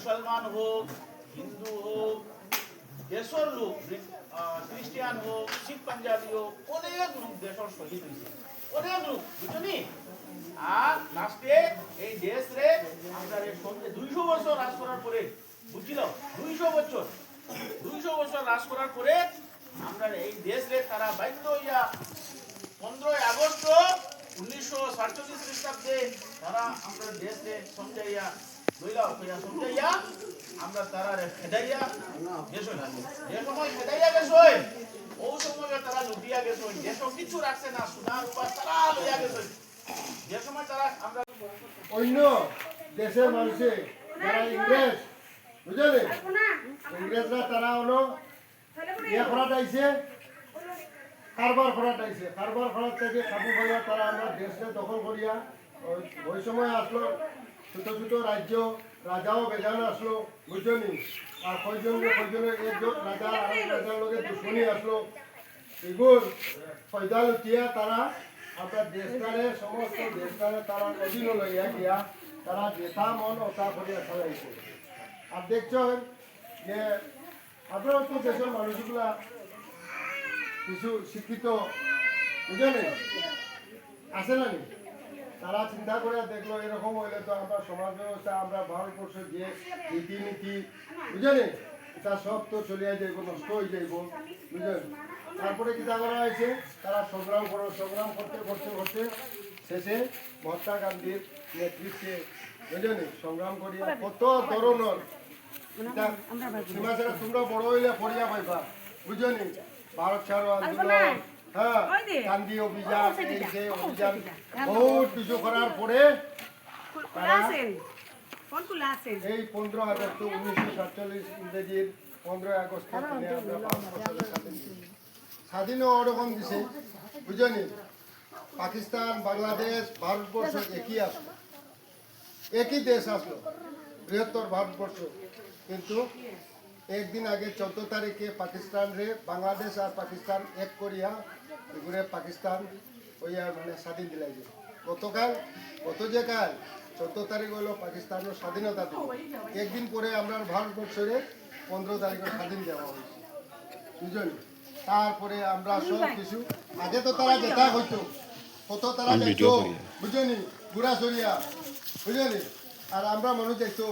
মুসলমান হোক, হিন্দু হোক, দেশের লোক খ্রিস্টিয়ান হোক, শিখ পাঞ্জাবি হোক, অনেক লোক দেশের শহীদ হয়েছে। অনেক লোক বুঝলি আর লাস্টে এই দেশ রে আমরা দুইশো বছর রাজ করার পরে, বুঝছিল? দুইশো বছর। দুইশো বছর রাজ করার পরে আমরা এই দেশ রে তারা বাধ্য হইয়া পনেরোই আগস্ট উনিশশো সাতচল্লিশ খ্রিস্টাব্দে তারা আমরা দেশে সমঝাইয়া লইলা হইয়া সমঝাইয়া আমরা তারা খেদাইয়া গেছো না যে সময় খেদাইয়া গেছো, ও সময় তারা লুটিয়া গেছো, যে সব কিছু রাখছে না সোনার উপর তারা লইয়া গেছে। যে সময় তারা আমরা অন্য দেশের মানুষে যারা ইংরেজ, বুঝলে? ইংরেজরা তারা হলো ইয়ে করাটা আইছে, কারবার করাটা আইছে। কারবার করার থেকে কাবু করিয়া তারা আমরা দেশকে দখল করিয়া ওই সময় আসলো। ছোট ছোট রাজ্য রাজাও বেজানো আসলো বুঝলি আর কয়জন কয়জনের একজন রাজা আর রাজার লগে দুশ্মনী আসলো। এগুলো ফয়দা লুটিয়া তারা আপনার দেশটারে সমস্ত দেশটারে তারা অধীন লইয়া গিয়া তারা যেথা মন ওটা করিয়া চালাইছে। আর দেখছেন যে আপনারা তো দেশের মানুষগুলা কিছু শিক্ষিত বুঝলেন আছে নি? তারা চিন্তা করে দেখল এরকম হইলে তো আমরা সমাজ ব্যবস্থা আমরা ভারতবর্ষের যে রীতিনীতি, বুঝলেন? এটা সব তো চলিয়া যাইব, নষ্ট হয়ে যাইব, বুঝলেন? তারপরে কি করা হয়েছে, তারা সংগ্রাম করো, সংগ্রাম করতে করতে করতে শেষে মহাত্মা গান্ধীর নেতৃত্বে, বুঝলেন? সংগ্রাম করিয়া কত ধরনের তোমরা বড় হইলে পড়িয়া পাইবা বুঝলি ভারত ছাড়ো, আন্দোলন হ্যাঁ গান্ধী অভিযান এই সেই অভিযান বহুত কিছু করার পরে আছেন এই পনেরো আগস্ট উনিশশো সাতচল্লিশ ইংরেজির পনেরোই আগস্ট বছরের স্বাধীন। ওরকম দিছে। বুঝলি পাকিস্তান বাংলাদেশ ভারতবর্ষ একই আসলো। একই দেশ আসলো। বৃহত্তর ভারতবর্ষ। কিন্তু একদিন আগে চোদ্দ তারিখে পাকিস্তান রে বাংলাদেশ আর পাকিস্তান এক করিয়া এগুলো পাকিস্তান হইয়া মানে স্বাধীন দিলাই যে গতকাল গত যে কাল চোদ্দ তারিখ হলো পাকিস্তানের স্বাধীনতা দিবস। একদিন পরে আমরা ভারতবর্ষরে পনেরো তারিখে স্বাধীন দেওয়া হয়েছে। বুঝলি তারপরে আমরা সব কিছু আগে তো তারা যেটা হইতো কত তারা যাইতো বুঝলি ঘুরা সরিয়া বুঝলি আর আমরা মনে যাইতো